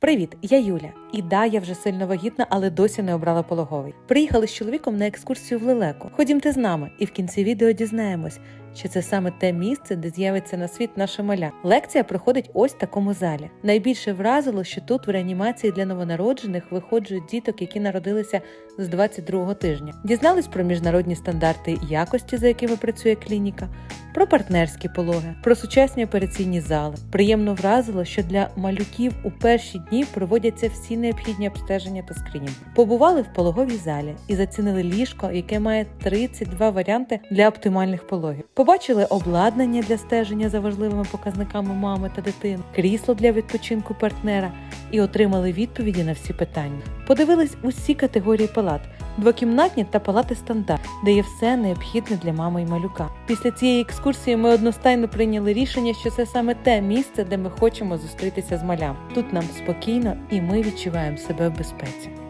Привіт, я Юля. І да, я вже сильно вагітна, але досі не обрала пологовий. Приїхали з чоловіком на екскурсію в Лелеку. Ходімте з нами, і в кінці відео дізнаємось, чи це саме те місце, де з'явиться на світ наша маля. Лекція проходить ось в такому залі. Найбільше вразило, що тут в реанімації для новонароджених виходжують діток, які народилися з 22-го тижня. Дізнались про міжнародні стандарти якості, за якими працює клініка, про партнерські пологи, про сучасні операційні зали. Приємно вразило, що для малюків у перші дні проводяться всі необхідні обстеження та скринінг. Побували в пологовій залі і зацінили ліжко, яке має 32 варіанти для оптимальних пологів. Побачили обладнання для стеження за важливими показниками мами та дитини, крісло для відпочинку партнера і отримали відповіді на всі питання. Подивились усі категорії палат. Двокімнатні та палати стандарт, де є все необхідне для мами і малюка. Після цієї екскурсії ми одностайно прийняли рішення, що це саме те місце, де ми хочемо зустрітися з малям. Тут нам спокійно і ми відчуваємо себе в безпеці.